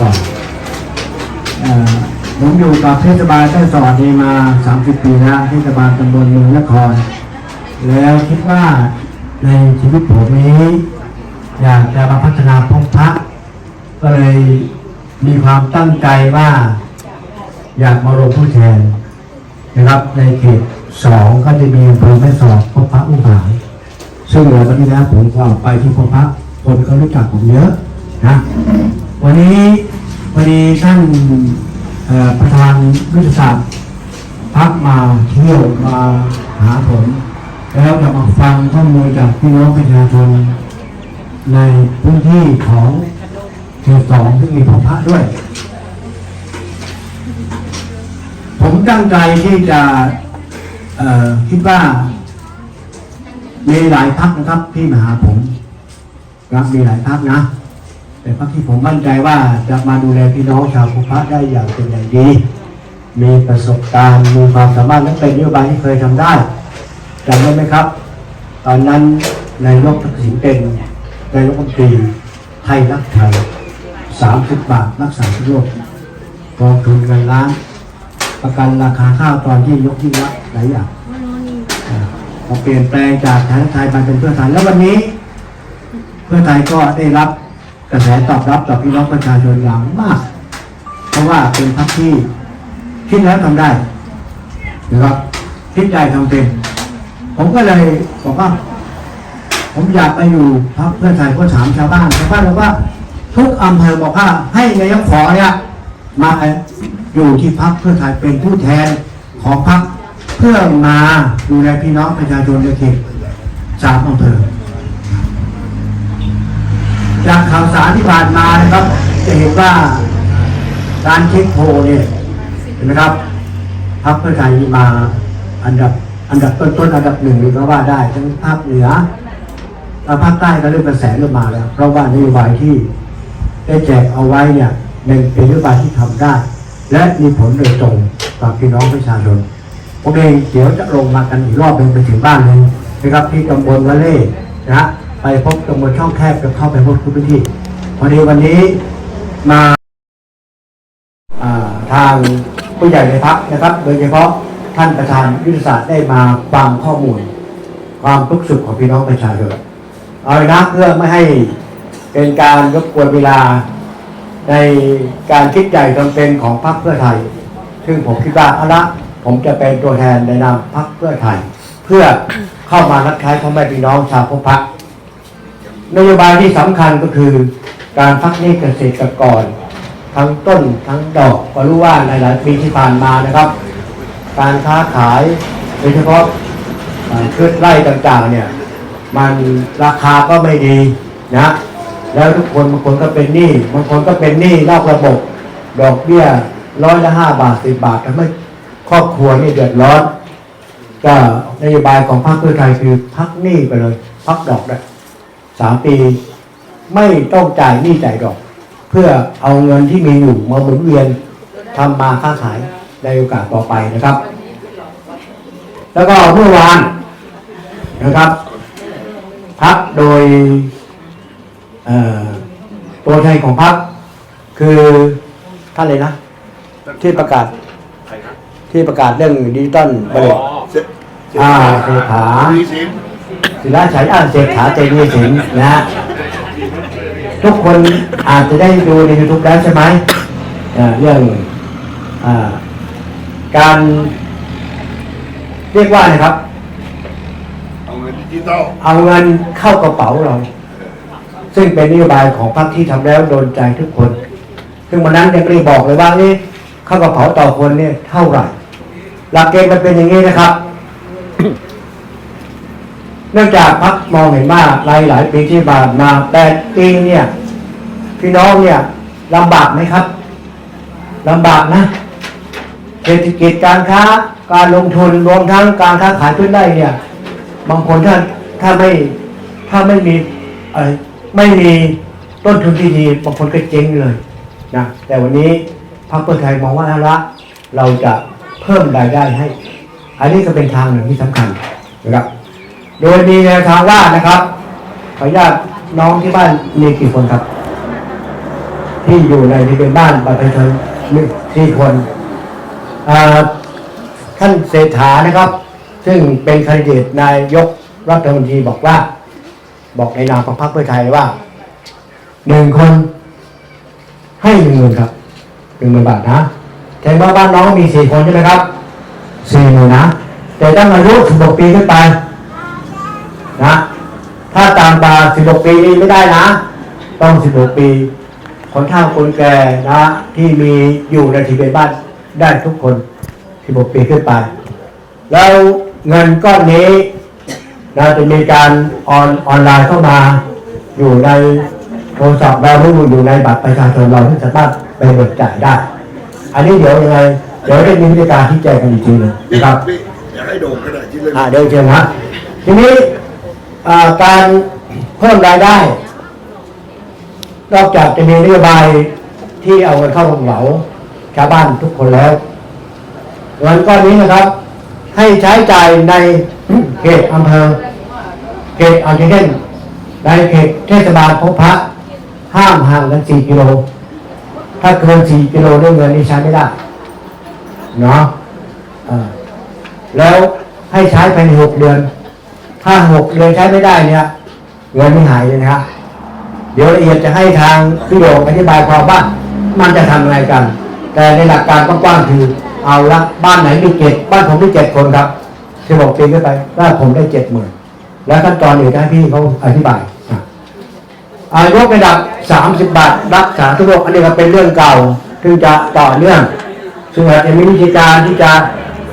ก่อนผมอยู่กับเทศบาลแม่สอดนีมา 30 ปีแล้วเทศบาลตำบลเมืองนคร แล้วคิดว่าในชีวิตผมนี้ อยากจะมาพัฒนาพงพระก็เลยมีความตั้งใจว่าอยากมาลงผู้แทนนะครับในเขตสองก็จะมีอำเภอแม่สอดพบพระอุ้มผางซึ่งเดี๋ยววันนี้นะผมก็ไปที่พบพระคนก็รู้จักผมเยอะนะ วันนี้วันนี้ท่านประธานวิทยาศาสตร์พักมาเที่ยวมาหาผม แล้วจะมาฟังข้อมูลจากพี่น้องประชาชนในพื้นที่ของเขตสองซึ่มีพระพระด้วย ผมตั้งใจที่จะคิดว่ามีหลายพักนะครับที่มาหาผมครับมีหลายพักนะ แต่พักที่ผมมั่นใจว่าจะมาดูแลพี่น้องชาวภูพระได้อย่างเป็นอย่างดี มีประสบการณ์มีความสามารถและเป็นนโยบายที่เคยทำได้จำได้ไหมครับ ตอนนั้นนายกทักษิณเป็นนายกรัฐมนตรีไทยรักไทย30บาทรักษาทุกโรคกองทุนเงินล้านประกันราคาข้าวตอนที่ยกที่วัดหลายอย่างอ่าพอเปลี่ยนแปลงจากไทยรักไทยมาเป็นเพื่อไทยแล้ววันนี้ เพื่อไทยก็ได้รับ กระแสตอบรับจากพี่น้องประชาชนอย่างมาก เพราะว่าเป็นพรรคที่คิดแล้วทำได้นะครับคิดใจทำเป็นผมก็เลยบอกว่า ผมอยากไปอยู่พรรคเพื่อไทยก็ถามชาวบ้านชาวบ้านบอกว่า ทุกอำเภอบอกว่าให้นายกขอเนี่ยมาอยู่ที่พรรคเพื่อไทยเป็นผู้แทนของพรรคเพื่อมาดูแลพี่น้องประชาชนในเขตสามอำเภอ จากข่าวสารที่ผ่านมานะครับ จะเห็นว่าการเช็คโพลเนี่ยเห็นไหมครับพรรคเพื่อไทยมาอันดับอันดับต้นๆอันดับหนึ่งเลยก็ว่าได้ทั้งภาคเหนือและภาคใต้ก็เริ่มกระแสเริ่มมาแล้ว เพราะว่านโยบายที่ได้แจกเอาไว้เนี่ยเป็นเป็นโยบายที่ทำได้ และมีผลโดยตรงกับพี่น้องประชาชนผมเองเดี๋ยวจะลงมากันอีกรอบหนึ่งไปถึงบ้านเลยนะครับที่ตำบลวะเล่นะฮะ ไปพบตำบลช่องแคบกับเข้าไปพบทุกพื้นที่พอดีวันนี้มาทางผู้ใหญ่ในพักนะครับ โดยเฉพาะท่านประธานยุทธศาสตร์ได้มาฟังข้อมูล ความทุกข์สุขของพี่น้องประชาชนเอาเลยนะเพื่อไม่ให้เป็นการรบกวนเวลาในการคิดใหญ่จำเป็นของพรรคเพื่อไทย ซึ่งผมคิดว่าอาละผมจะเป็นตัวแทนในนามพรรคเพื่อไทย เพื่อเข้ามารับใช้พ่อแม่พี่น้องชาวพพรรค นโยบายที่สำคัญก็คือ การพักหนี้เกษตรกร ทั้งต้นทั้งดอกก็รู้ว่าในหลายปีที่ผ่านมานะครับ การค้าขายโดยเฉพาะเอ่อพืชไร่ต่างๆเนี่ยมันราคาก็ไม่ดีนะแล้วทุกคนบางคนก็เป็นหนี้บางคนก็เป็นหนี้นอกระบบ ดอกเบี้ยร้อยละห้าบาทสิบบาททำให้ครอบครัวนี่เดือดร้อนก็นโยบายของพรรคเพื่อไทยคือพักหนี้ไปเลย พักดอกได้ สามปี ไม่ต้องจ่ายหนี้จ่ายดอก เพื่อเอาเงินที่มีอยู่มาหมุนเวียนทำมาค้าขายในโอกาสต่อไปนะครับ แล้วก็เมื่อวานนะครับ พักโดยเอ่อตัวแทนของพักคือท่านเลยนะ ที่ประกาศที่ประกาศเรื่องดิจิตอลบริษัทอ่าเศรษฐามีสิน ศิลาชัยอ่านเศรษฐาเจดีสินนะฮะทุกคนอาจจะได้ดูใน YouTube แล้วใช่ไหมเอ่อเรื่องอาการเรียกว่านะครับ เอาเงินดิจิตอลเอาเงินเข้ากระเป๋าเรา ซึ่งเป็นนโยบายของพรรคที่ทำแล้วโดนใจทุกคน ซึ่งวันนั้นยังไม่ได้บอกเลยว่านี่เข้ากระเป๋าต่อคนเนี่ยเท่าไหร่ หลักเกณฑ์มันเป็นอย่างนี้นะครับเนื่องจากพักมองเห็นว่าหลายหลายปีที่ผ่านมาแปดปีเนี่ย พี่น้องเนี่ยลำบากไหมครับลำบากนะเศรษฐกิจการค้าการลงทุนรวมทั้งการค้าขายขึ้นได้เนี่ย บางคนถ้าถ้าไม่ถ้าไม่มีเออไม่มีต้นทุนที่ดีบางคนก็เจ๊งเลยนะแต่วันนี้พรรคเพื่อไทยมองว่าเอาละเราจะเพิ่มรายได้ให้ อันนี้ก็เป็นทางหนึ่งที่สำคัญนะครับ โดยมีแนวทางว่านะครับ ขออนุญาตน้องที่บ้านมีกี่คนครับ ที่อยู่ในทะเบียนบ้านบัตรประชาชนมีสี่คนท่านเศรษฐานะครับ ซึ่งเป็นคนดิเดตนายกรัฐมนตรีบอกว่า บอกในนามของพรรคเพื่อไทยว่าหนึ่งคน ให้หนึ่งหมื่นครับหนึ่งหมื่นบาทนะแทนว่าบ้านน้องมีสี่คนใช่ไหมครับสี่หมื่นนะแต่ต้งอายุสิบหกปีขึ้นไป นะ ถ้าตามตาสิบหกปีนี้ไม่ได้นะ ต้องสิบหกปี คนเฒ่าคนแก่นะ ที่มีอยู่ในทะเบียนบ้านได้ทุกคนสิบหกปีขึ้นไป แล้วเงินก้อนนี้นะจะมีการออนออนไลน์เข้ามาอยู่ในโทรศัพท์เราหรืออยู่ในบัตรประชาชนเราที่สามารถไปเบิกจ่ายได้ อันนี้เดี๋ยวยังไงเดี๋ยวได้มีวิธีการที่แจ้งกันอีกทีหนึงพี่นะครับพี่อยากให้โด่งก็ได้ที่เล่นอ่าเดี๋ยวเชิญนะทีนี้อ่า การเพิ่มรายได้ นอกจากจะมีนโยบายที่เอาเงินเข้ากระเป๋าชาวบ้านทุกคนแล้วเงินก้อนนี้นะครับ ให้ใช้จ่ายในเขตอำเภอ เขตอาเช่นในเขตเทศบาลพบพระห้ามห่างกัน4กิโล ถ้าเกิน4กิโลด้วยเงินนี้ใช้ไม่ได้ เนาะแล้วให้ใช้ภายในหกเดือน ถ้าหกเดือนใช้ไม่ได้เนี่ยเงินไม่หายเลยนะครับเดี๋ยวละเอียดจะให้ทางพี่โยงอธิบายความว่ามันจะทำอะไรกัน แต่ในหลักการกว้างๆคือเอาละบ้านไหนมีเจ็ดบ้านผมมีเจ็ดคนครับสิบหกปีขึ้นไปบ้านผมได้เจ็ดหมื่นแล้วขั้นตอนอื่นให้พี่เขาอธิบายอะอายกระดับสามสิบบาทรักษาทุกโรคอันนี้ก็เป็นเรื่องเก่าซึ่งจะต่อเนื่องซึ่งอาจจะมีวิธีการที่จะ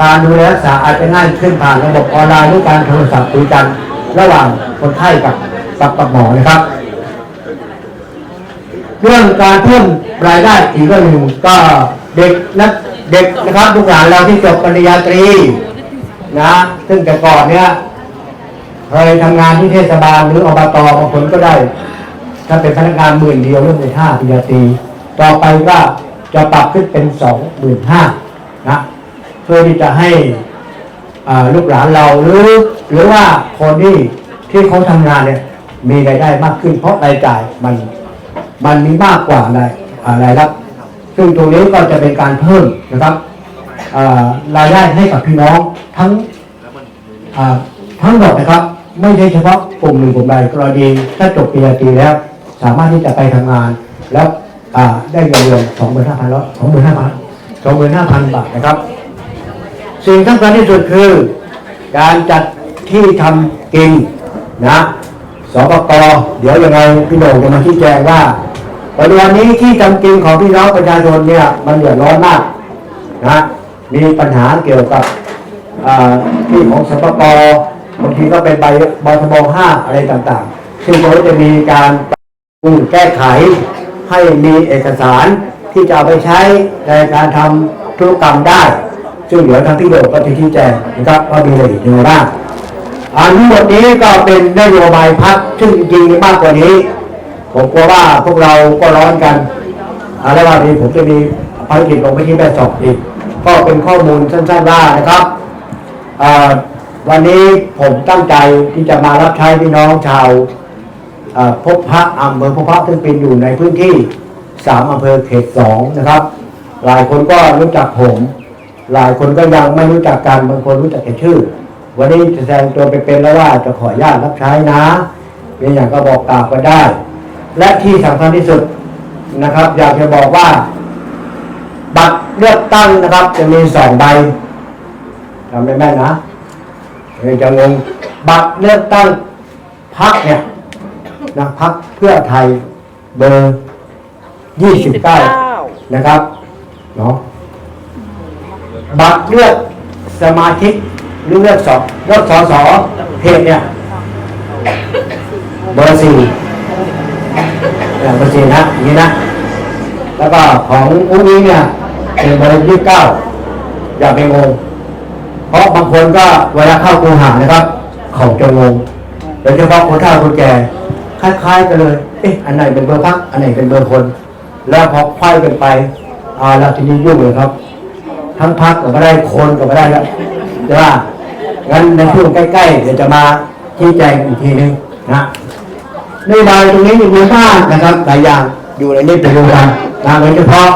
การดูแลรักษาอาจจะง่ายขึ้นผ่านระบบออนไลน์หรือการโทรศัพท์คุยกันระหว่างคนไข้กับกับกับหมอนะครับ เรื่องการเพิ่มรายได้อีกเรื่องหนึ่งก็เด็กนักเด็กนะครับลูกหลานเราที่จบปริญญาตรีนะ ซึ่งแต่ก่อนเนี้ยเคยทำงานที่เทศบาลหรืออบตบางคนก็ได้ ถ้าเป็นพนักงานหมื่นเดียวเรื่องในห้าปริญญาตรีต่อไปก็จะปรับขึ้นเป็นสองหมื่นห้า พื่อที่จะให้ลูกหลานเราหรือหรือว่าคนที่ที่เขาทำงานเนี่ยมีรายได้มากขึ้น เพราะรายจ่ายมันมันมีมากกว่ารายอ่ารายรับ ซึ่งตรงนี้ก็จะเป็นการเพิ่มนะครับรายได้ให้กับพี่น้องทั้งทั้งหมดนะครับ ไม่ใช่เฉพาะกลุ่มหนึ่งกลุ่มใดกรณีถ้าจบปริญญาตรีแล้ว สามารถที่จะไปทำงาน แล้วได้เงินเดือนสองหมื่นห้าพันแล้วสองหมื่นห้าพันสองหมื่นห้าพันบาทนะครับ สิ่งสำคัญที่สุดคือ การจัดที่ทำกินนะสปกเดี๋ยวยังไงพี่โหน่งจะมาชี้แจงว่าปัจจุบันนี้ที่ทำกินของพี่น้องประชาชนเนี่ยมันเดือดร้อนมากนะมีปัญหาเกี่ยวกับที่ของสปกบางทีก็เป็นใบบทบห้าอะไรต่างๆ ซึ่งเราจะมีการปรับปรุงแก้ไขให้มีเอกสารที่จะเอาไปใช้ในการทำธุรกรรมได้ ซึ่งเดี๋ยวทางพี่โดก็จะชี้แจงนะครับว่ามีอะไรอีกยังไงบ้างอันทั้งหมดนี้ก็เป็นนโยบายพักซึ่งจริงมากกว่านี้ ผมกลัวว่าพวกเราก็ร้อนกันอ่าแล้ววันนี้ผมจะมีภารกิจลงไปที่แม่สอบอีก ก็เป็นข้อมูลสั้นๆว่านะครับวันนี้ผมตั้งใจที่จะมารับใช้พี่น้องชาวพบพระอำเภอพบพระซึ่งเป็นอยู่ในพื้นที่สามอำเภอเขตสองนะครับ หลายคนก็รู้จักผม หลายคนก็ยังไม่รู้จักกันบางคนรู้จักแค่ชื่อ วันนี้จะแสดงตัวไปเป็นแล้วว่าจะขออนุญาตรับใช้นะเป็นอย่างก็บอกกล่าวก็ได้ และที่สำคัญที่สุดนะครับ อยากจะบอกว่า บัตรเลือกตั้งนะครับ จะมีสองใบจำได้ไหมนะเดี๋ยวจะงงบัตรเลือกตั้งพักเนี่ยนะพักเพื่อไทยเบอร์29นะครับเนาะ บัตรเลือกสมาชิกหรือเลือกสอบเลือกสอสอเพจเนี่ยเบอร์สี่เนี่ยเบอร์สี่นะอย่างนี้นะ แล้วก็ของอุ้งนี้เนี่ยเป็นเบอร์ยี่สิบเก้าอย่าไปงง เพราะบางคนก็เวลาเข้าคูหานะครับ เขาจะงงโดยเฉพาะคนเฒ่าคนแก่คล้ายๆกันเลย เอ๊ะ อันไหนเป็นเบอร์พัก อันไหนเป็นเบอร์คน แล้วพอไขว้กันไปเอาและทีนี้ยุ่งเลยครับ ทั้งพักก็ไม่ได้คนก็ไม่ได้แล้วแต่ว่างั้นในช่วงใกล้ๆเดี๋ยวจะมาชี้แจงอีกทีนึงนะนโยบายตรงนี้มีเยอะมากนะครับหลายอย่างอยู่ในนี้เป็นรวมกันนะโดยเฉพาะ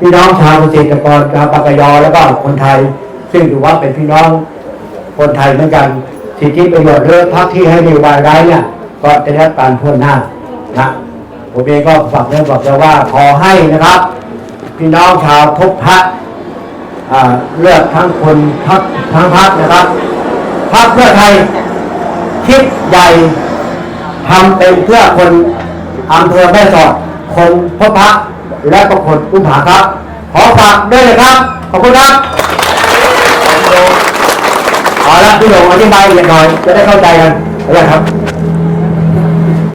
พี่น้องชาวเกษตรกรชาวปากกยอแล้วก็คนไทย ซึ่งถือว่าเป็นพี่น้องคนไทยเหมือนกัน สิทธิประโยชน์เรื่องพักที่ให้นโยบายไร้เนี่ย ก็จะได้การพ้นหน้านะผมเองก็ฝากเรื่องบอกแล้วว่าขอให้นะครับ พี่น้องชาวทุกพัก เลือกทั้งคนพักทั้งพักนะครับพักเพื่อไทยคิดใหญ่ทำเป็นเพื่อคนอำเภอแม่สอดคนพบพระและก็คนอุ้มผาครับ ขอฝากด้วยเลยครับ ขอบคุณครับเอาละพี่หลงอธิบายเอียดหน่อย จะได้เข้าใจกันนะครับ